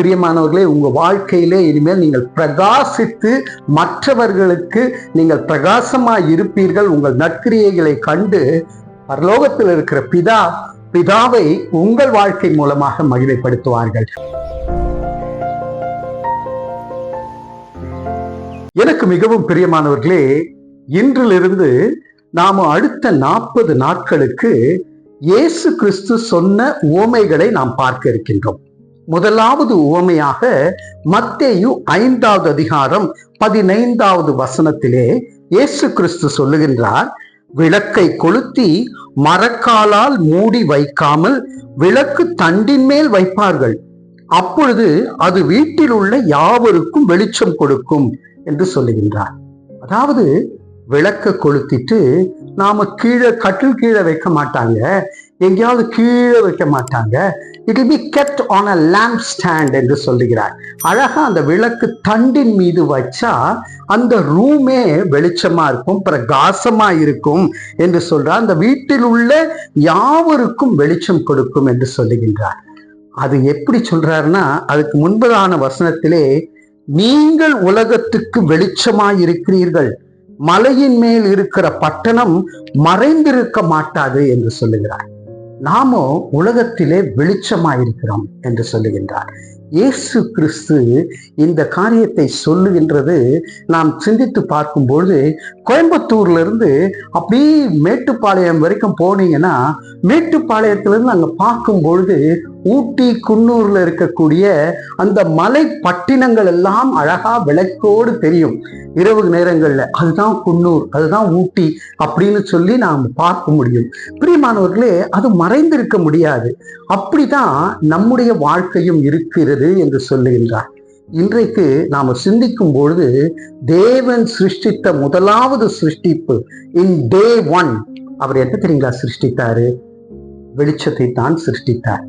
பிரியமானவர்களே உங்க வாழ்க்கையிலே இனிமேல் நீங்கள் பிரகாசித்து மற்றவர்களுக்கு நீங்கள் பிரகாசமாக இருப்பீர்கள். உங்கள் நற்கிரியைகளை கண்டு பரலோகத்தில் இருக்கிற பிதா பிதாவை உங்கள் வாழ்க்கை மூலமாக மகிமைப்படுத்துவார்கள். எனக்கு மிகவும் பிரியமானவர்களே இன்றிலிருந்து நாம் அடுத்த நாற்பது நாட்களுக்கு இயேசு கிறிஸ்து சொன்ன உவமைகளை நாம் பார்க்க இருக்கின்றோம். முதலாவது உவமையாக மத்தேயு ஐந்தாவது அதிகாரம் பதினைந்தாவது வசனத்திலே இயேசு கிறிஸ்து சொல்லுகின்றார் விளக்கை கொளுத்தி மரக்காலால் மூடி வைக்காமல் விளக்கு தண்டின் மேல் வைப்பார்கள். அப்பொழுது அது வீட்டில் உள்ள யாவருக்கும் வெளிச்சம் கொடுக்கும் என்று சொல்லுகின்றார். அதாவது விளக்க கொளுத்திட்டு நாம கீழே கட்டில் கீழே வைக்க மாட்டாங்க. எங்கேயாவது கீழே வைக்க மாட்டாங்க. It be kept on a lamp stand என்று சொல்லுகிறார். அழகா அந்த விளக்கு தண்டின் மீது வச்சா அந்த ரூமே வெளிச்சமா இருக்கும் பிரகாசமா இருக்கும் என்று சொல்றார். அந்த வீட்டில் உள்ள யாவருக்கும் வெளிச்சம் கொடுக்கும் என்று சொல்லுகின்றார். அது எப்படி சொல்றாருன்னா அதுக்கு முன்பதான வசனத்திலே நீங்கள் உலகத்துக்கு வெளிச்சமாய் இருக்கிறீர்கள் மலையின் மேல் இருக்கிற பட்டணம் மறைந்திருக்க மாட்டாது என்று சொல்லுகிறார். நாமோ உலகத்திலே வெளிச்சமாயிருக்கிறோம் என்று சொல்லுகின்றார். இயேசு கிறிஸ்து இந்த காரியத்தை சொல்லுகின்றது நாம் சிந்தித்து பார்க்கும்பொழுது கோயம்புத்தூர்ல இருந்து அப்படியே மேட்டுப்பாளையம் வரைக்கும் போனீங்கன்னா மேட்டுப்பாளையத்துல இருந்து அங்க பார்க்கும் பொழுது ஊட்டி குன்னூர்ல இருக்கக்கூடிய அந்த மலை பட்டினங்கள் எல்லாம் அழகா விளக்கோடு தெரியும். இரவு நேரங்கள்ல அதுதான் குன்னூர் அதுதான் ஊட்டி அப்படின்னு சொல்லி நாம் பார்க்க முடியும். பிரியமானவர்களே அது மறைந்திருக்க முடியாது. அப்படிதான் நம்முடைய வாழ்க்கையும் இருக்கிறது என்று சொல்லுகின்றார். இன்றைக்கு நாம சிந்திக்கும் பொழுது தேவன் சிருஷ்டித்த முதலாவது சிருஷ்டிப்பு இன் டே ஒன். அவர் என்ன தெரியுங்களா சிருஷ்டித்தாரு? வெளிச்சத்தை தான் சிருஷ்டித்தார்.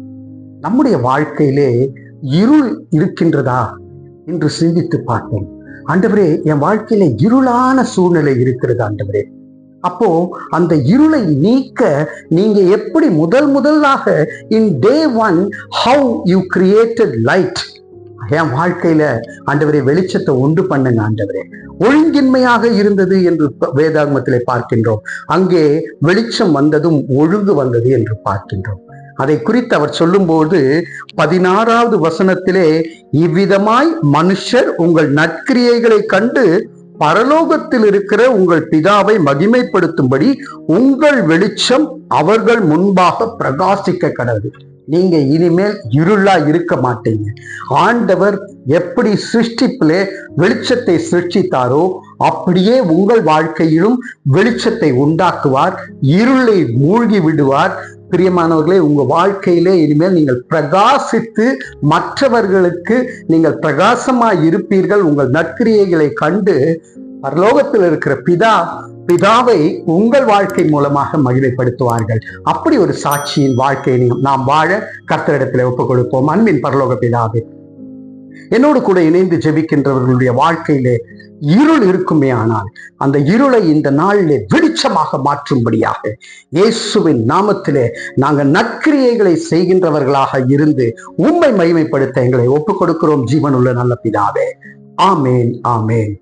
நம்முடைய வாழ்க்கையிலே இருள் இருக்கின்றதா என்று சிந்தித்து பார்ப்போம். ஆண்டவரே என் வாழ்க்கையில இருளான சூழ்நிலை இருக்கிறது ஆண்டவரே. அப்போ அந்த இருளை நீக்க நீங்க எப்படி முதல் முதலாக in day one how you created light என் வாழ்க்கையில ஆண்டவரே வெளிச்சத்தை உண்டு பண்ணுங்க ஆண்டவரே. ஒழுங்கின்மையாக இருந்தது என்று வேதாகமத்திலே பார்க்கின்றோம். அங்கே வெளிச்சம் வந்ததும் ஒழுங்கு வந்தது என்று பார்க்கின்றோம். அதை குறித்து அவர் சொல்லும்போது பதினாறாவது வசனத்திலே இவ்விதமாய் மனுஷர் உங்கள் நற்கிரியைகளை கண்டு பரலோகத்தில் இருக்கிற உங்கள் பிதாவை மகிமைப்படுத்தும்படி உங்கள் வெளிச்சம் அவர்கள் முன்பாக பிரகாசிக்க கடவுது நீங்க இனிமேல் இருளா இருக்க மாட்டீங்க. ஆண்டவர் எப்படி சிருஷ்டிப்பிலே வெளிச்சத்தை சிருஷ்டித்தாரோ அப்படியே உங்கள் வாழ்க்கையிலும் வெளிச்சத்தை உண்டாக்குவார் இருளை மூழ்கி விடுவார். பிரியமானவர்களே உங்க வாழ்க்கையிலே இனிமேல் நீங்கள் பிரகாசித்து மற்றவர்களுக்கு நீங்கள் பிரகாசமா இருப்பீர்கள். உங்கள் நற்கிரியைகளை கண்டு பரலோகத்தில் இருக்கிற பிதா பிதாவை உங்கள் வாழ்க்கை மூலமாக மகிமைப்படுத்துவார்கள். அப்படி ஒரு சாட்சியின் வாழ்க்கையை நாம் வாழ கர்த்தரிடத்தில் ஒப்புக் கொடுப்போம் அன்பின் பரலோக பிதாவே என்னோடு கூட இணைந்து ஜெபிக்கின்றவர்களுடைய வாழ்க்கையிலே இருள் இருக்குமே ஆனால் அந்த இருளை இந்த நாளிலே வெளிச்சமாக மாற்றும்படியாக இயேசுவின் நாமத்திலே நாங்கள் நற்கிரியைகளை செய்கின்றவர்களாக இருந்து உண்மை மகிமைப்படுத்த எங்களை ஒப்புக் கொடுக்கிறோம் ஜீவனுள்ள நல்ல பிதாவே. ஆமேன் ஆமேன்.